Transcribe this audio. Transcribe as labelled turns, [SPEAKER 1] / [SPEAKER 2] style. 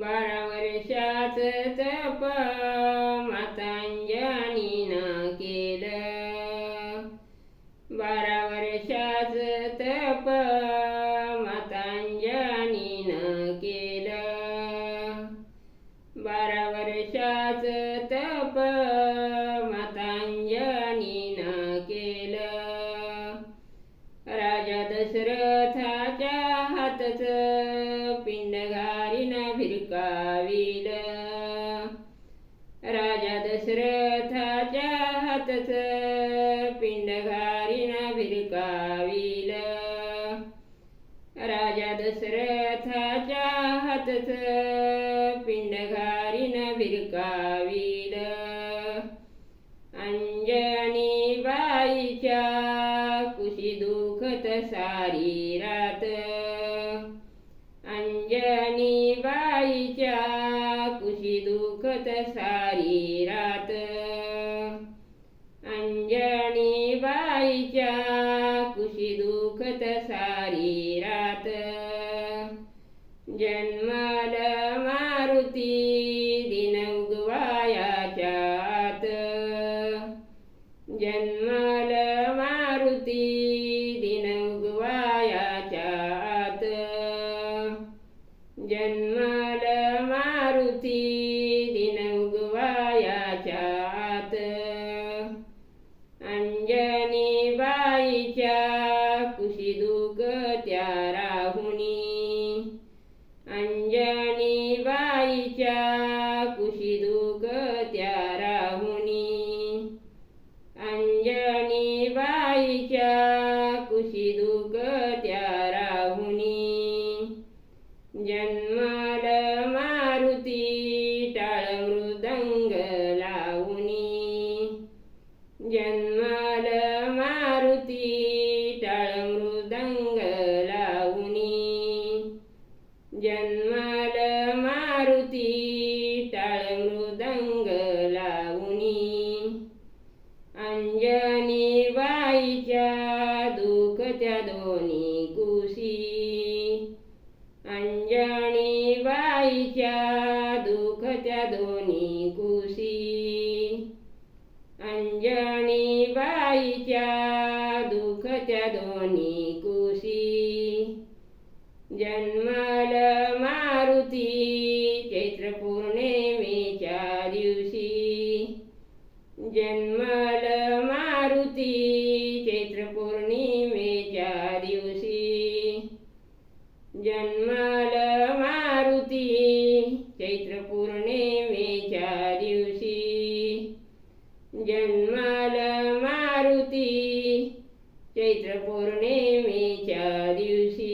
[SPEAKER 1] बारा वर्षाच तप मातांजनीनं केलं. बारा वर्षाच तप मातांजनीनं केलं. बारा वर्षाच तप भिरकाविल राजा दशरथाच्या हातच पिंड घालीन भिरकाविल राजा दशरथाच्या हातच पिंड घालीन भिरकाविल अंजनी बाईच्या कुशी दुखत सारी रात आईच्या कुशी दुखत सारी रात अंजनी बाईच्या कुशी दुखत सारी रात जन्मल मारुती दिन उगवायाच्या आत जन्मल मारुती टाळ मृदंग लावणी अंजनी बाईच्या दुखत्या दोन्ही कुशी. अंजनी बाईच्या दुखत्या दोन्ही कुशी. अंजनी बाईच्या दुखत्या दोन्ही कुशी. जन्मल जन्मल मारुती चैत्र पौर्णिमेच्या दिवशी जन्मल मारुती चैत्र पौर्णिमेच्या दिवशी जन्मल मारुती चैत्र पौर्णिमेच्या दिवशी